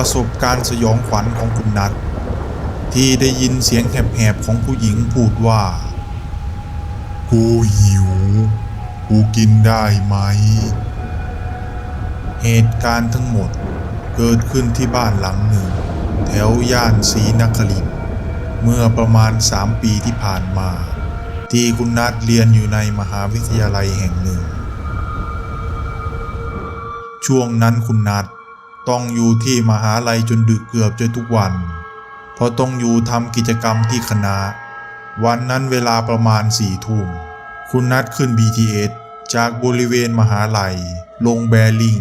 ประสบการณ์สยองขวัญของคุณนัทที่ได้ยินเสียงแหบๆของผู้หญิงพูดว่า กูหิว กูกินได้ไหม เหตุการณ์ทั้งหมดเกิดขึ้นที่บ้านหลังหนึ่ง แถวย่านศรีนครินเมื่อประมาณสามปีที่ผ่านมา ที่คุณนัทเรียนอยู่ในมหาวิทยาลัยแห่งหนึ่ง ช่วงนั้นคุณนัท ต้องอยู่ที่มหาลัยจนดึกเกือบจะทุกวัน เพราะต้องอยู่ทำกิจกรรมที่คณะ วันนั้นเวลาประมาณสี่ทุ่ม คุณนัดขึ้น BTS จากบริเวณมหาลัย ลงแบริ่ง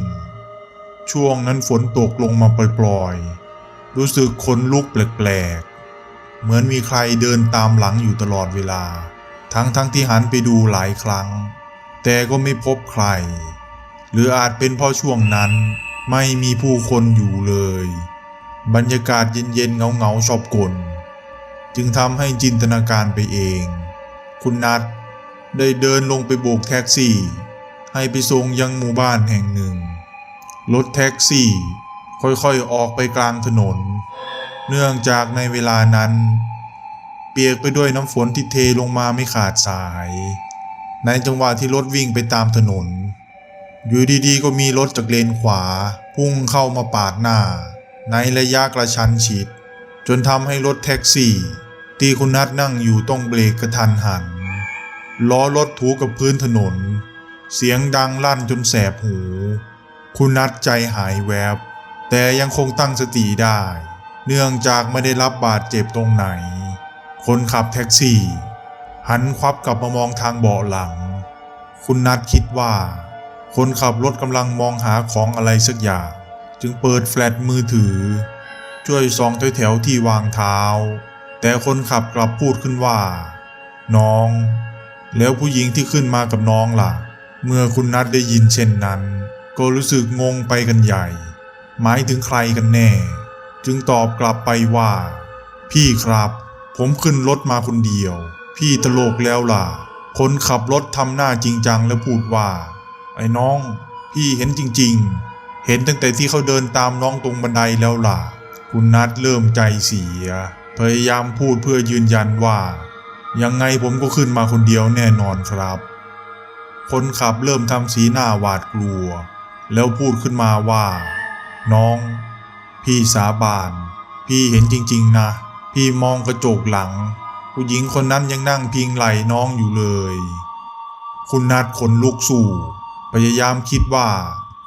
ช่วงนั้นฝนตกลงมาปล่อยๆ รู้สึกขนลุกแปลกๆ เหมือนมีใครเดินตามหลังอยู่ตลอดเวลา ทั้งๆทที่หันไปดูหลายครั้ง แต่ก็ไม่พบใคร หรืออาจเป็นเพราะช่วงนั้น ไม่มีผู้คนอยู่เลย บรรยากาศเย็นๆเงาๆชอบกล จึงทำให้จินตนาการไปเอง คุณนัทได้เดินลงไปโบกแท็กซี่ ให้ไปส่งยังหมู่บ้านแห่งหนึ่ง รถแท็กซี่ ค่อยๆออกไปกลางถนน เนื่องจากในเวลานั้น เปียกไปด้วยน้ำฝนที่เทลงมาไม่ขาดสาย ในจังหวะที่รถวิ่งไปตามถนน อยู่ดีๆ ก็มีรถจากเลนขวา พุ่งเข้ามาปาดหน้า ในระยะกระชั้นชิด จนทำให้รถแท็กซี่ ที่คุณนัทนั่งอยู่ต้องเบรกกระทันหัน ล้อรถถูกับพื้นถนน เสียงดังลั่นจนแสบหู คุณนัทใจหายแวบ แต่ยังคงตั้งสติได้ เนื่องจากไม่ได้รับบาดเจ็บตรงไหน คนขับแท็กซี่ หันควับกลับมามองทางเบาะหลัง คุณนัทคิดว่า คนขับรถกำลังมองหาของอะไรสักอย่าง จึงเปิดแฟลชมือถือ ช่วยส่องแถวๆที่วางเท้า แต่คนขับกลับพูดขึ้นว่า น้อง แล้วผู้หญิงที่ขึ้นมากับน้องล่ะ เมื่อคุณนัทได้ยินเช่นนั้น ก็รู้สึกงงไปกันใหญ่ หมายถึงใครกันแน่ จึงตอบกลับไปว่า พี่ครับ ผมขึ้นรถมาคนเดียว พี่ตลกแล้วล่ะ คนขับรถทำหน้าจริงจังแล้วพูดว่า ไอ้น้อง พี่เห็นจริง ๆ เห็นตั้งแต่ที่เขาเดินตามน้องตรงบันไดแล้วล่ะ คุณนัทเริ่มใจเสีย พยายามพูดเพื่อยืนยันว่า ยังไงผมก็ขึ้นมาคนเดียวแน่นอนครับ คนขับเริ่มทำสีหน้าหวาดกลัว แล้วพูดขึ้นมาว่า น้อง พี่สาบาน พี่เห็นจริง ๆ นะ พี่มองกระจกหลัง ผู้หญิงคนนั้นยังนั่งพิงไหล่น้องอยู่เลย คุณนัดขนลุกสู่ ยายามคิดว่า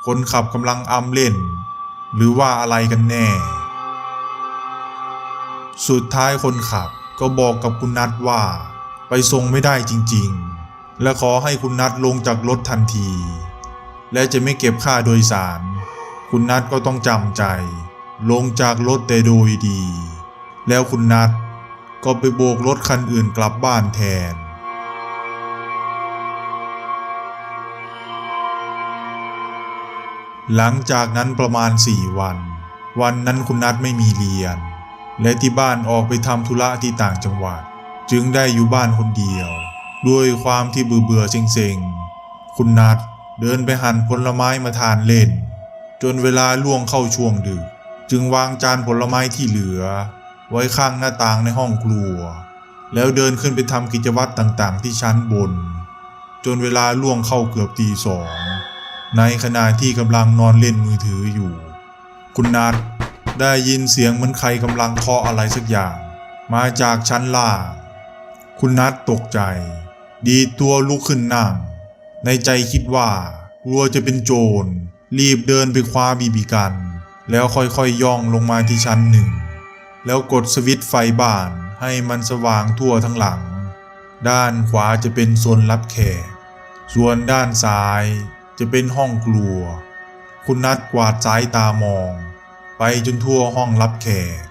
คนขับกำลังอำเล่น หรือว่าอะไรกันแน่ สุดท้ายคนขับก็บอกกับคุณนัทว่า ไปส่งไม่ได้จริง ๆ และขอให้คุณนัทลงจากรถทันที และจะไม่เก็บค่าโดยสาร คุณนัทก็ต้องจำใจ ลงจากรถแต่โดยดี แล้วคุณนัทก็ไปโบกรถคันอื่นกลับบ้านแทน หลังจากนั้นประมาณสี่วัน วันนั้นคุณนัทไม่มีเรียน และที่บ้านออกไปทำธุระที่ต่างจังหวัด จึงได้อยู่บ้านคนเดียว ด้วยความที่เบื่อเบื่อเซ็งๆ คุณนัทเดินไปหั่นผลไม้มาทานเล่น จนเวลาล่วงเข้าช่วงดึก จึงวางจานผลไม้ที่เหลือ ไว้ข้างหน้าต่างในห้องครัว แล้วเดินขึ้นไปทำกิจวัตรต่างๆ ที่ชั้นบน จนเวลาล่วงเข้าเกือบตีสอง ในขณะที่กำลังนอนเล่นมือถืออยู่ คุณนัทได้ยินเสียงเหมือนใครกำลังเคาะอะไรสักอย่าง มาจากชั้นล่าง คุณนัทตกใจ ดีตัวลุกขึ้นนั่ง ในใจคิดว่ากลัวจะเป็นโจร รีบเดินไปคว้าบีบีกัน แล้วค่อยๆย่องลงมาที่ชั้นหนึ่ง แล้วกดสวิตช์ไฟบ้านให้มันสว่างทั่วทั้งหลัง ด้านขวาจะเป็นโซนรับแขก ส่วนด้านซ้าย จะเป็นห้องครัว คุณนัดกวาดสายตามอง ไปจนทั่วห้องรับแขก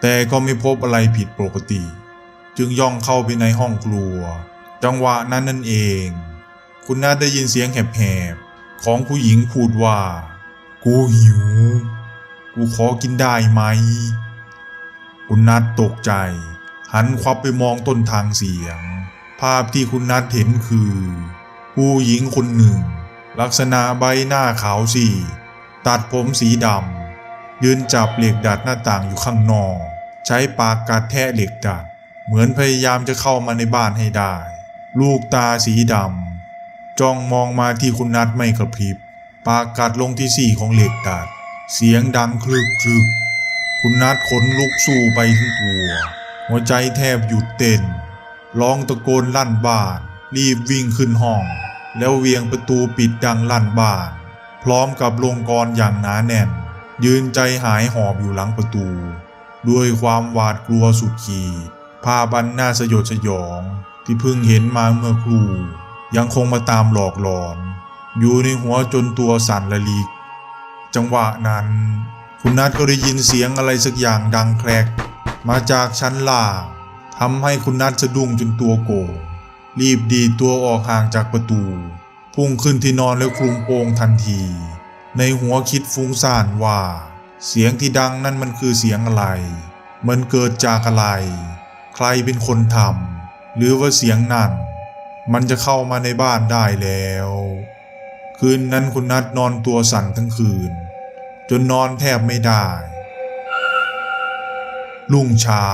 แต่ก็ไม่พบอะไรผิดปกติ จึงย่องเข้าไปในห้องครัว จังหวะนั้นนั่นเอง คุณนัดได้ยินเสียงแหบๆของผู้หญิงพูดว่า กูหิว กูขอกินได้ไหม คุณนัทตกใจ หันควับไปมองต้นทางเสียง ภาพที่คุณนัทเห็นคือ ผู้หญิงคนหนึ่ง ลักษณะใบหน้าขาวสีตัดผมสีดำ ยืนจับเหล็กดัดหน้าต่างอยู่ข้างนอก ใช้ปากกัดแทะเหล็กดัด เหมือนพยายามจะเข้ามาในบ้านให้ได้ ลูกตาสีดำ จ้องมองมาที่คุณนัทไม่กระพริบ ปากกัดลงที่สี่ของเหล็กดัด เสียงดังคลึกคลึก คุณนัทขนลุกสู้ไปทั้งตัว หัวใจแทบหยุดเต้น ร้องตะโกนลั่นบ้าน รีบวิ่งขึ้นห้อง แล้วเวียงประตูปิดดังลั่นบ้าน พร้อมกับลงกรอย่างหนาแน่น ยืนใจหายหอบอยู่หลังประตู ด้วยความหวาดกลัวสุดขีดภาพอันน่าสยดสยอง ที่เพิ่งเห็นมาเมื่อครู่ยังคงมาตามหลอกหลอน อยู่ในหัวจนตัวสั่นละลิกจังหวะนั้น คุณนัทก็ได้ยินเสียงอะไรสักอย่างดังแครกมาจากชั้นล่างทำให้คุณนัทสะดุ้งจนตัวโก่ง รีบดีตัวออกห่างจากประตู พุ่งขึ้นที่นอนแล้วคลุมโปงทันที ในหัวคิดฟุ้งซ่านว่า เสียงที่ดังนั่นมันคือเสียงอะไร มันเกิดจากอะไร ใครเป็นคนทำหรือว่าเสียงนั่น มันจะเข้ามาในบ้านได้แล้ว คืนนั้นคุณนัทนอนตัวสั่นทั้งคืน จนนอนแทบไม่ได้รุ่งเช้า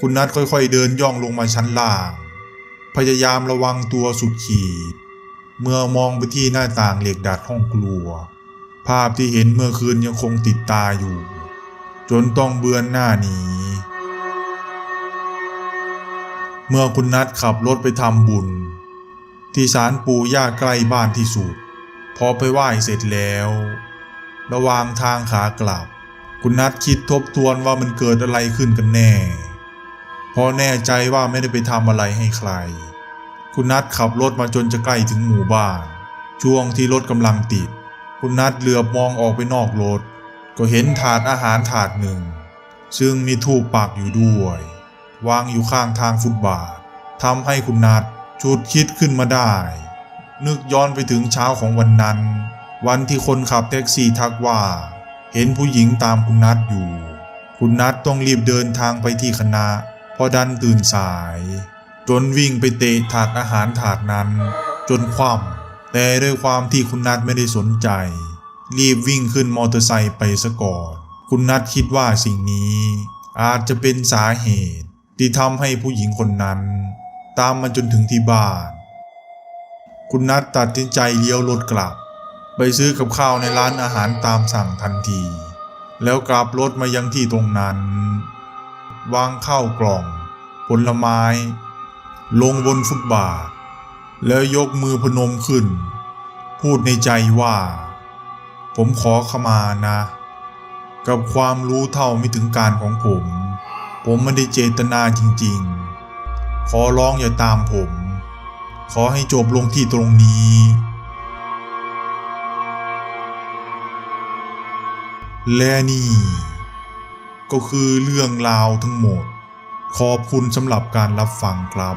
คุณนัทค่อยๆเดินย่องลงมาชั้นล่าง พยายามระวังตัวสุดขีด เมื่อมองไปที่หน้าต่างเหล็กดัดห้องครัว ภาพที่เห็นเมื่อคืนยังคงติดตาอยู่ จนต้องเบือนหน้าหนีเมื่อคุณนัทขับรถไปทำบุญ ที่ศาลปู่ย่าใกล้บ้านที่สุด พอไปไหว้เสร็จแล้ว ระหว่างทางขากลับ คุณนัทคิดทบทวนว่ามันเกิดอะไรขึ้นกันแน่ พอแน่ใจว่าไม่ได้ไปทำอะไรให้ใคร คุณนัทขับรถมาจนจะใกล้ถึงหมู่บ้าน ช่วงที่รถกำลังติด คุณนัทเหลือบมองออกไปนอกรถ ก็เห็นถาดอาหารถาดหนึ่ง ซึ่งมีทูปปักอยู่ด้วย วางอยู่ข้างทางฟุตบาททำให้คุณนัทชุดคิดขึ้นมาได้ นึกย้อนไปถึงเช้าของวันนั้น วันที่คนขับแท็กซี่ทักว่า เห็นผู้หญิงตามคุณนัทอยู่ คุณนัทต้องรีบเดินทางไปที่คณะ อดันตื่นสาย จนวิ่งไปเตะถาดอาหารถาดนั้น จนคว่ำแต่ด้วยความที่คุณนัทไม่ได้สนใจ รีบวิ่งขึ้นมอเตอร์ไซค์ไปซะก่อน คุณนัทคิดว่าสิ่งนี้ อาจจะเป็นสาเหตุ ที่ทำให้ผู้หญิงคนนั้น ตามมาจนถึงที่บ้าน คุณนัทตัดสินใจเลี้ยวรถกลับ ไปซื้อกับข้าวในร้านอาหารตามสั่งทันที แล้วกลับรถมายังที่ตรงนั้น วางข้าวกล่อง ผลไม้ ลงบนฟุตบาท แล้วยกมือพนมขึ้น พูดในใจว่า ผมขอขมานะ กับความรู้เท่าไม่ถึงการของผม ผมไม่ได้เจตนาจริงๆ ขอร้องอย่าตามผม ขอให้จบลงที่ตรงนี้และนี่ ก็คือเรื่องราวทั้งหมด ขอบคุณสำหรับการรับฟังครับ